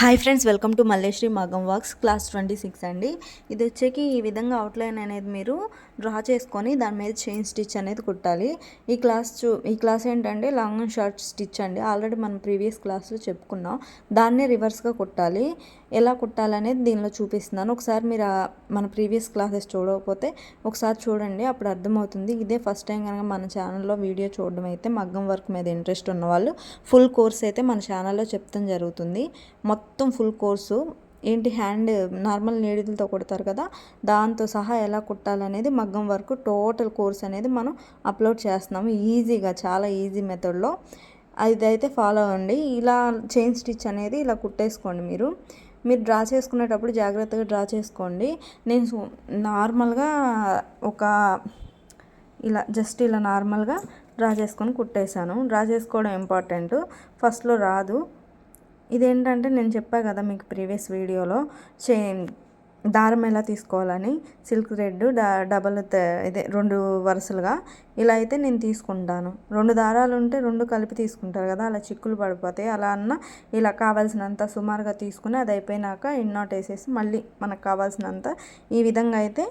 Hi friends welcome to Malleshri Maggam works class twenty six అండి. ఇది వచ్చేకి ఈ విధంగా అవుట్లైన్ అనేది మీరు డ్రా చేసుకొని దాని మీద చైన్ స్టిచ్ అనేది కుట్టాలి. ఈ క్లాస్ చూ ఈ క్లాస్ ఏంటంటే లాంగ్ అండ్ షార్ట్ స్టిచ్ అండి. ఆల్రెడీ మనం ప్రీవియస్ క్లాస్లో చెప్పుకున్నాం. దాన్నే రివర్స్గా కుట్టాలి. ఎలా కుట్టాలనేది దీనిలో చూపిస్తున్నాను. ఒకసారి మీరు మన ప్రీవియస్ క్లాసెస్ చూడకపోతే ఒకసారి చూడండి అప్పుడు అర్థమవుతుంది. ఇదే ఫస్ట్ టైం కనుక మన ఛానల్లో వీడియో చూడడం అయితే మగ్గం వర్క్ మీద ఇంట్రెస్ట్ ఉన్నవాళ్ళు ఫుల్ కోర్స్ అయితే మన ఛానల్లో చెప్తాం జరుగుతుంది. మొత్తం ఫుల్ కోర్సు ఏంటి హ్యాండ్ నార్మల్ నీడిలతో కుడతారు కదా దాంతో సహా ఎలా కుట్టాలనేది మగ్గం వరకు టోటల్ కోర్స్ అనేది మనం అప్లోడ్ చేస్తున్నాము ఈజీగా చాలా ఈజీ మెథడ్లో. అదైతే ఫాలో అవ్వండి. ఇలా చైన్ స్టిచ్ అనేది ఇలా కుట్టేసుకోండి మీరు. మీరు డ్రా చేసుకునేటప్పుడు జాగ్రత్తగా డ్రా చేసుకోండి. నేను నార్మల్గా ఒక ఇలా జస్ట్ ఇలా నార్మల్గా డ్రా చేసుకొని కుట్టేశాను. డ్రా చేసుకోవడం ఇంపార్టెంట్. ఫస్ట్లో రాదు. ఇదేంటంటే నేను చెప్పా కదా మీకు ప్రీవియస్ వీడియోలో చే దారం ఎలా తీసుకోవాలని సిల్క్ థ్రెడ్ డ డబల్ ఇదే రెండు వరుసలుగా ఇలా అయితే నేను తీసుకుంటాను. రెండు దారాలు ఉంటే రెండు కలిపి తీసుకుంటారు కదా అలా చిక్కులు పడిపోతాయి. అలా అన్న ఇలా కావాల్సినంత సుమారుగా తీసుకుని అది అయిపోయినాక ఇన్నోట్ వేసేసి మళ్ళీ మనకు కావాల్సినంత ఈ విధంగా అయితే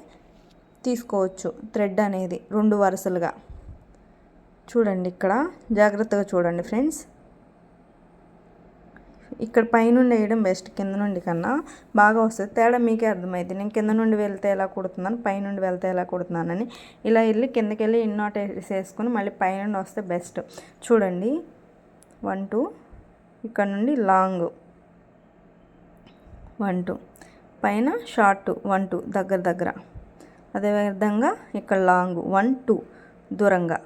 తీసుకోవచ్చు థ్రెడ్ అనేది రెండు వరుసలుగా. చూడండి ఇక్కడ జాగ్రత్తగా చూడండి ఫ్రెండ్స్. ఇక్కడ పైనుండి వేయడం బెస్ట్ కింద నుండి కన్నా బాగా వస్తుంది. తేడా మీకే అర్థమైంది నేను కింద నుండి వెళ్తే ఎలా కుడుతున్నాను? పైనుండి వెళ్తే ఎలా కుడుతున్నానని. ఇలా వెళ్ళి కిందకి వెళ్ళి ఇన్నోట్ వేసేసుకుని మళ్ళీ పైనుండి వస్తే బెస్ట్ చూడండి. వన్ టూ ఇక్కడ నుండి లాంగ్ వన్ టూ పైన షార్ట్ వన్ టూ దగ్గర దగ్గర. అదేవిధంగా ఇక్కడ లాంగ్ వన్ టూ దూరంగా.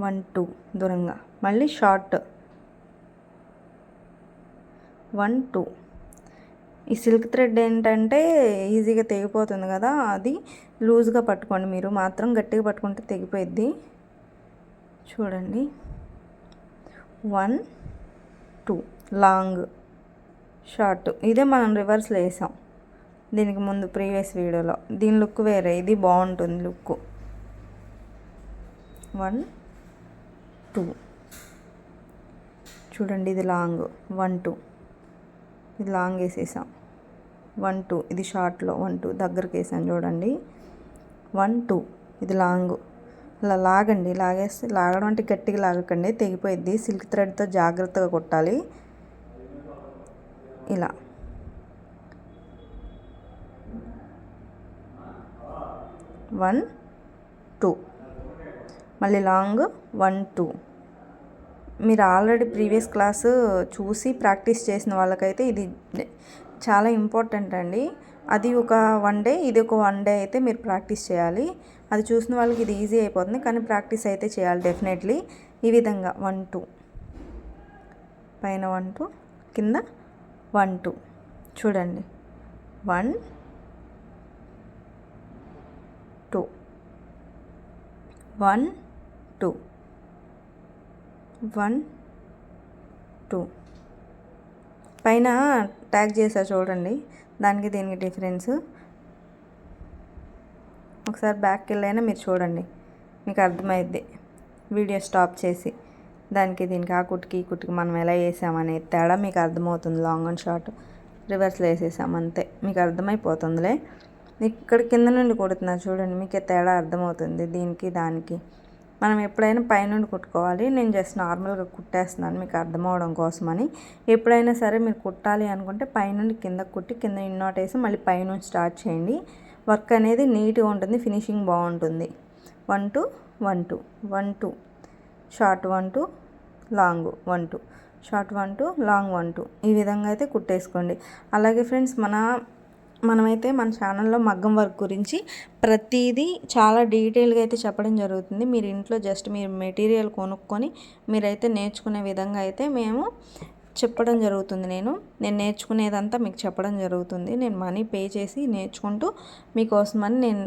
వన్ టూ దూరంగా. మళ్ళీ షార్ట్ వన్ టూ. ఈ సిల్క్ థ్రెడ్ ఏంటంటే ఈజీగా తెగిపోతుంది కదా అది లూజ్గా పట్టుకోండి మీరు మాత్రం గట్టిగా పట్టుకుంటే తెగిపోయిద్ది. చూడండి. One two. లాంగ్. షార్ట్. ఇదే మనం రివర్స్లో వేసాం. దీనికి ముందు ప్రీవియస్ వీడియోలో. దీని లుక్ వేరే ఇది బాగుంటుంది లుక్. One two. చూడండి ఇది లాంగ్. One two. ఇది లాంగ్ వేసేసాం. వన్ టూ ఇది షార్ట్లో వన్ టూ దగ్గరికి వేసాను చూడండి. వన్ టూ ఇది లాంగ్. ఇలా లాగండి లాగేస్తే లాగడం అంటే గట్టిగా లాగకండి తెగిపోయిద్ది. సిల్క్ థ్రెడ్తో జాగ్రత్తగా కొట్టాలి. ఇలా. One two. మళ్ళీ లాంగ్ వన్ టూ. మీరు ఆల్రెడీ ప్రీవియస్ క్లాసు చూసి ప్రాక్టీస్ చేసిన వాళ్ళకైతే ఇది చాలా ఇంపార్టెంట్ అండి. అది ఒక వన్ డే ఇది ఒక వన్ డే అయితే మీరు ప్రాక్టీస్ చేయాలి. అది చూసిన వాళ్ళకి ఇది ఈజీ అయిపోతుంది కానీ ప్రాక్టీస్ అయితే చేయాలి డెఫినెట్లీ. ఈ విధంగా వన్ టూ. పైన వన్ టూ కింద వన్ టూ. చూడండి. One two. One two. One two. పైన ట్యాగ్ చేసా చూడండి. దానికి దీనికి డిఫరెన్స్. ఒకసారి బ్యాక్కి వెళ్ళైనా మీరు చూడండి. మీకు అర్థమైద్ది. వీడియో స్టాప్ చేసి దానికి దీనికి ఆ కుట్టికి ఈ కుట్టికి మనం ఎలా వేసామనే తేడా మీకు అర్థమవుతుంది. లాంగ్ అండ్ షార్ట్ రివర్స్లో వేసేసాం అంతే. మీకు అర్థమైపోతుందిలే. ఇక్కడ కింద నుండి కుడుతున్నా చూడండి. మీకు తేడా అర్థమవుతుంది. దీనికి దానికి. మనం ఎప్పుడైనా పైనుండి కుట్టుకోవాలి. నేను జస్ట్ నార్మల్గా కుట్టేస్తున్నాను. మీకు అర్థమవడం కోసమని. ఎప్పుడైనా సరే మీరు కుట్టాలి అనుకుంటే పైనుండి కింద కుట్టి కింద ఇన్నోట్ వేసి మళ్ళీ పైనుండి స్టార్ట్ చేయండి. వర్క్ అనేది నీట్గా ఉంటుంది. ఫినిషింగ్ బాగుంటుంది. One two one two one two. Short one two long one two. Short one two long one two. ఈ విధంగా అయితే కుట్టేసుకోండి. అలాగే ఫ్రెండ్స్ మన మనమైతే మన ఛానల్లో మగ్గం వర్క్ గురించి ప్రతిదీ చాలా డీటెయిల్గా అయితే చెప్పడం జరుగుతుంది. మీరు ఇంట్లో జస్ట్ మీరు మెటీరియల్ కొనుక్కొని మీరైతే నేర్చుకునే విధంగా అయితే మేము చెప్పడం జరుగుతుంది. నేను నేను నేర్చుకునేదంతా మీకు చెప్పడం జరుగుతుంది. నేను మనీ పే చేసి నేర్చుకుంటూ మీకోసమని నేను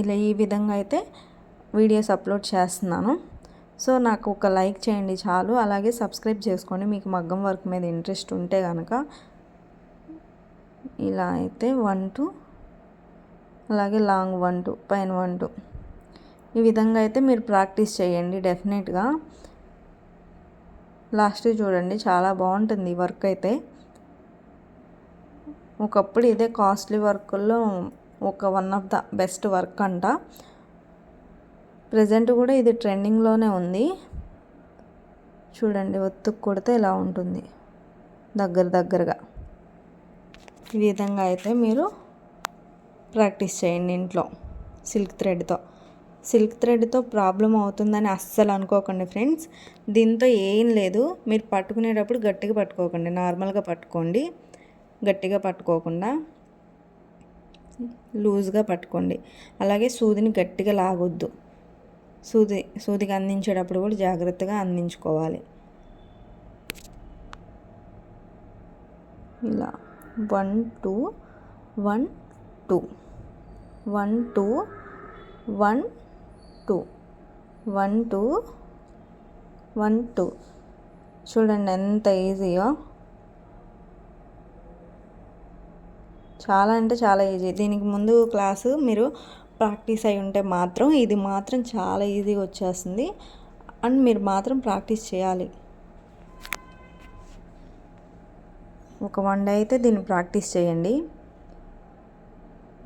ఇలా ఈ విధంగా అయితే వీడియోస్ అప్లోడ్ చేస్తున్నాను. సో నాకు ఒక లైక్ చేయండి చాలు. అలాగే సబ్స్క్రైబ్ చేసుకోండి. మీకు మగ్గం వర్క్ మీద ఇంట్రెస్ట్ ఉంటే కనుక ఇలా అయితే వన్ టూ అలాగే లాంగ్ వన్ టూ పైన వన్ టూ. ఈ విధంగా అయితే మీరు ప్రాక్టీస్ చేయండి డెఫినెట్గా. లాస్ట్ చూడండి చాలా బాగుంటుంది వర్క్ అయితే. ఒకప్పుడు ఇదే కాస్ట్లీ వర్కుల్లో ఒక one of the best work అంట. ప్రజెంట్ కూడా ఇది ట్రెండింగ్లోనే ఉంది. చూడండి ఒత్తుకు కొడితే ఇలా ఉంటుంది. దగ్గర దగ్గరగా. ఈ విధంగా అయితే మీరు ప్రాక్టీస్ చేయండి ఇంట్లో సిల్క్ థ్రెడ్తో. సిల్క్ థ్రెడ్తో ప్రాబ్లం అవుతుందని అస్సలు అనుకోకండి ఫ్రెండ్స్. దీంతో ఏం లేదు. మీరు పట్టుకునేటప్పుడు గట్టిగా పట్టుకోకండి. నార్మల్గా పట్టుకోండి. గట్టిగా పట్టుకోకుండా లూజ్గా పట్టుకోండి. అలాగే సూదిని గట్టిగా లాగొద్దు. సూది సూదికి అందించేటప్పుడు కూడా జాగ్రత్తగా అందించుకోవాలి. ఇలా. One two one two. One two one two. One two one two. చూడండి ఎంత ఈజీయో. చాలా అంటే చాలా ఈజీ. దీనికి ముందు క్లాసు మీరు ప్రాక్టీస్ అయి ఉంటే మాత్రం ఇది మాత్రం చాలా ఈజీగా వచ్చేస్తుంది. అండ్ మీరు మాత్రం ప్రాక్టీస్ చేయాలి. ఒక వన్ డే అయితే దీన్ని ప్రాక్టీస్ చేయండి.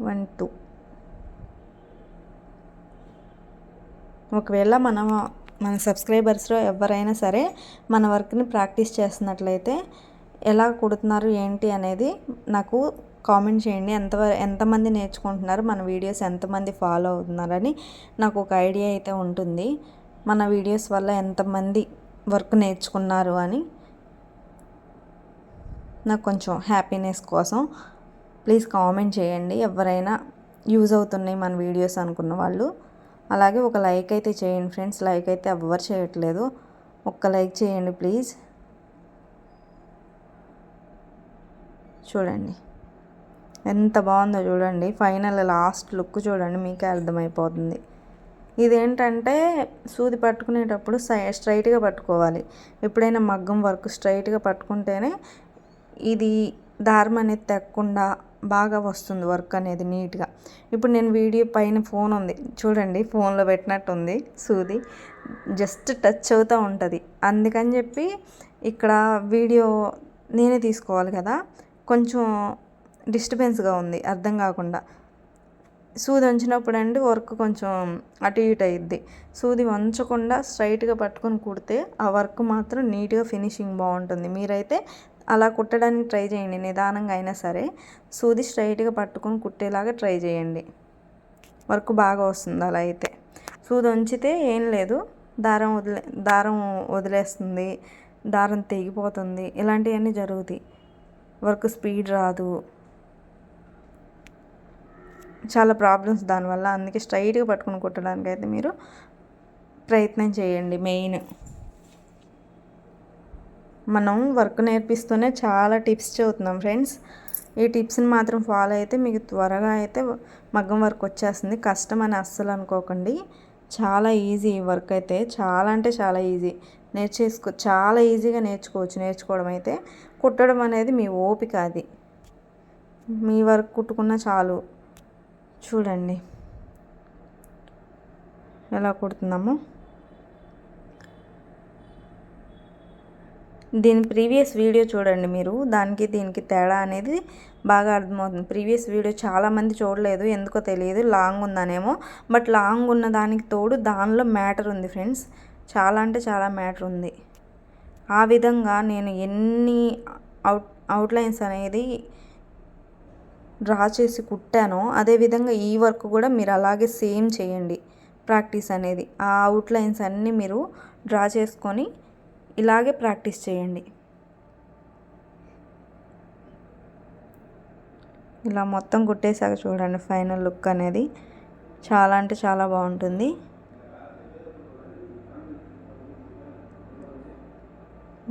One two. ఒకవేళ మనం మన సబ్స్క్రైబర్స్లో ఎవరైనా సరే మన వర్క్ని ప్రాక్టీస్ చేస్తున్నట్లయితే ఎలా కుడుతున్నారు ఏంటి అనేది నాకు కామెంట్ చేయండి. ఎంత ఎంతమంది నేర్చుకుంటున్నారు మన వీడియోస్ ఎంతమంది ఫాలో అవుతున్నారని నాకు ఒక ఐడియా అయితే ఉంటుంది. మన వీడియోస్ వల్ల ఎంతమంది వర్క్ నేర్చుకున్నారు అని నాకు కొంచెం హ్యాపీనెస్ కోసం ప్లీజ్ కామెంట్ చేయండి. ఎవరైనా యూజ్ అవుతున్నాయి మన వీడియోస్ అనుకున్న వాళ్ళు. అలాగే ఒక లైక్ అయితే చేయండి ఫ్రెండ్స్ లైక్ అయితే ఎవ్వరు చేయట్లేదు. ఒక్క లైక్ చేయండి ప్లీజ్ చూడండి. ఎంత బాగుందో చూడండి. ఫైనల్ లాస్ట్ లుక్ చూడండి. మీకే అర్థమైపోతుంది. ఇదేంటంటే సూది పట్టుకునేటప్పుడు స్ట్రైట్గా పట్టుకోవాలి. ఎప్పుడైనా మగ్గం వర్క్ స్ట్రైట్గా పట్టుకుంటేనే ఇది దారం అనేది తెక్కకుండా బాగా వస్తుంది వర్క్ అనేది నీట్గా. ఇప్పుడు నేను వీడియో పైన ఫోన్ ఉంది. చూడండి ఫోన్లో పెట్టినట్టు ఉంది సూది. జస్ట్ టచ్ అవుతూ ఉంటుంది. అందుకని చెప్పి ఇక్కడ వీడియో నేనే తీసుకోవాలి కదా. కొంచెం డిస్టర్బెన్స్గా ఉంది అర్థం కాకుండా. సూది వంచినప్పుడు అండి వర్క్ కొంచెం అటు ఇటు అయ్యిద్ది సూది వంచకుండా స్ట్రైట్గా పట్టుకొని కుడితే ఆ వర్క్ మాత్రం నీట్గా ఫినిషింగ్ బాగుంటుంది. మీరైతే అలా కుట్టడానికి ట్రై చేయండి నిదానంగా అయినా సరే. సూది స్ట్రైట్గా పట్టుకొని కుట్టేలాగా ట్రై చేయండి. వర్క్ బాగా వస్తుంది అలా అయితే. సూది ఉంచితే ఏం లేదు. దారం వదిలే దారం వదిలేస్తుంది. దారం తెగిపోతుంది. ఇలాంటివన్నీ జరుగుతాయి. వర్క్ స్పీడ్ రాదు. చాలా ప్రాబ్లమ్స్ దానివల్ల. అందుకే స్ట్రైట్గా పట్టుకుని కుట్టడానికి అయితే మీరు ప్రయత్నం చేయండి మెయిన్. మనం వర్క్ నేర్పిస్తూనే చాలా టిప్స్ చదువుతున్నాం ఫ్రెండ్స్. ఈ టిప్స్ని మాత్రం ఫాలో అయితే మీకు త్వరగా అయితే మగ్గం వర్క్ వచ్చేస్తుంది. కష్టం అని అస్సలు అనుకోకండి. చాలా ఈజీ ఈ వర్క్ అయితే. చాలా అంటే చాలా ఈజీ. నేర్చేసుకో చాలా ఈజీగా నేర్చుకోవచ్చు. నేర్చుకోవడం అయితే కుట్టడం అనేది మీ ఓపిక అది. మీ వర్క్ కుట్టుకున్న చాలు. చూడండి. ఎలా కుడుతున్నాము. దీని ప్రీవియస్ వీడియో చూడండి మీరు. దానికి దీనికి తేడా అనేది బాగా అర్థమవుతుంది. ప్రీవియస్ వీడియో చాలామంది చూడలేదు ఎందుకో తెలియదు లాంగ్ ఉందనేమో. బట్ లాంగ్ ఉన్న దానికి తోడు దానిలో మ్యాటర్ ఉంది ఫ్రెండ్స్. చాలా అంటే చాలా మ్యాటర్ ఉంది. ఆ విధంగా నేను ఎన్ని అవుట్ అవుట్లైన్స్ అనేది డ్రా చేసి కుట్టానో అదేవిధంగా ఈ వర్క్ కూడా మీరు అలాగే సేమ్ చేయండి. ప్రాక్టీస్ అనేది. ఆ అవుట్లైన్స్ అన్నీ మీరు డ్రా చేసుకొని ఇలాగే ప్రాక్టీస్ చేయండి. ఇలా మొత్తం కుట్టేశాక చూడండి ఫైనల్ లుక్ అనేది. చాలా అంటే చాలా బాగుంటుంది.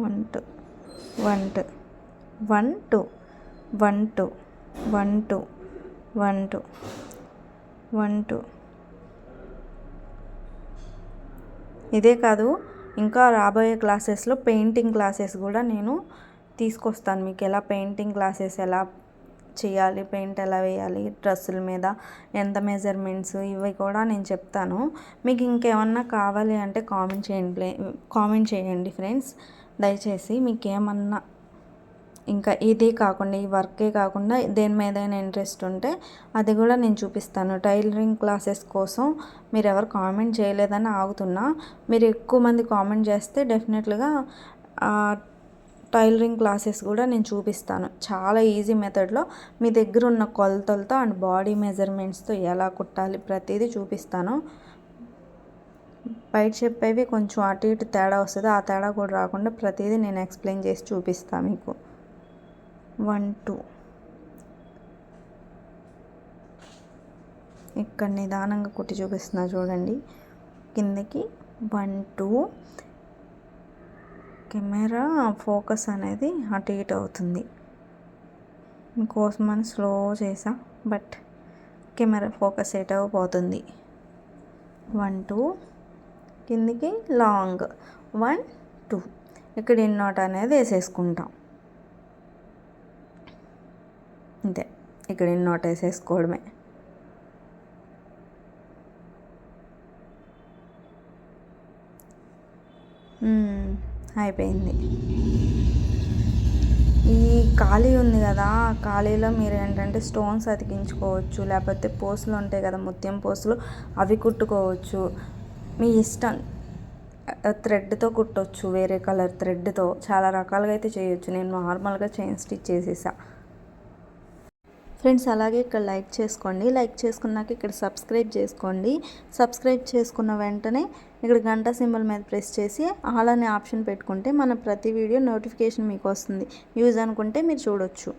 One two one two one two one two one two one two one two. ఇదే కాదు ఇంకా రాబోయే క్లాసెస్లో పెయింటింగ్ క్లాసెస్ కూడా నేను తీసుకొస్తాను. మీకు ఎలా పెయింటింగ్ క్లాసెస్ ఎలా చేయాలి పెయింట్ ఎలా వేయాలి డ్రెస్సుల మీద ఎంత మెజర్మెంట్స్ ఇవి కూడా నేను చెప్తాను. మీకు ఇంకేమన్నా కావాలి అంటే కామెంట్ చేయండి కామెంట్ చేయండి ఫ్రెండ్స్. దయచేసి మీకు ఏమన్నా ఇంకా ఇది కాకుండా ఈ వర్కే కాకుండా దేని మీదైనా ఇంట్రెస్ట్ ఉంటే అది కూడా నేను చూపిస్తాను. టైలరింగ్ క్లాసెస్ కోసం మీరు ఎవరు కామెంట్ చేయలేదని ఆగుతున్నా. మీరు ఎక్కువ మంది కామెంట్ చేస్తే డెఫినెట్లుగా టైలరింగ్ క్లాసెస్ కూడా నేను చూపిస్తాను. చాలా ఈజీ మెథడ్లో మీ దగ్గర ఉన్న కొలతలతో అండ్ బాడీ మెజర్మెంట్స్తో ఎలా కుట్టాలి ప్రతిదీ చూపిస్తాను. బయట చెప్పేవి కొంచెం అటు ఇటు తేడా వస్తుంది ఆ తేడా కూడా రాకుండా ప్రతిదీ నేను ఎక్స్ప్లెయిన్ చేసి చూపిస్తాను మీకు. One two. ఇక్కడ నిదానంగా కుట్టి చూపిస్తున్నా చూడండి. కిందకి వన్ టూ. కెమెరా ఫోకస్ అనేది అటు ఇటు అవుతుంది. మీకోసమని స్లో చేసా బట్ కెమెరా ఫోకస్ ఎటో పోతుంది వన్ టూ. కిందికి లాంగ్. One two. ఇక్కడ ఇన్నోట్ అనేది వేసేసుకుంటాం అంతే ఇక్కడ నోట్ వేసేసుకోవడమే. అయిపోయింది. ఈ ఖాళీ ఉంది కదా ఆ ఖాళీలో మీరు ఏంటంటే స్టోన్స్ అతికించుకోవచ్చు లేకపోతే పోసులు ఉంటాయి కదా ముత్యం పోసులు అవి కుట్టుకోవచ్చు. మీ ఇష్టం థ్రెడ్తో కుట్టొచ్చు వేరే కలర్ థ్రెడ్తో. చాలా రకాలుగా అయితే చేయొచ్చు. నేను నార్మల్గా చైన్ స్టిచ్ చేసేసా. ఫ్రెండ్స్ అలాగే ఇక్కడ లైక్ చేసుకోండి. లైక్ చేసుకున్నాక ఇక్కడ సబ్స్క్రైబ్ చేసుకోండి. సబ్స్క్రైబ్ చేసుకున్న వెంటనే ఇక్కడ గంట సింబల్ మీద ప్రెస్ చేసి ఆల్ అనే ఆప్షన్ పెట్టుకుంటే మన ప్రతి వీడియో నోటిఫికేషన్ మీకు వస్తుంది. యూజ్ అనుకుంటే మీరు చూడొచ్చు.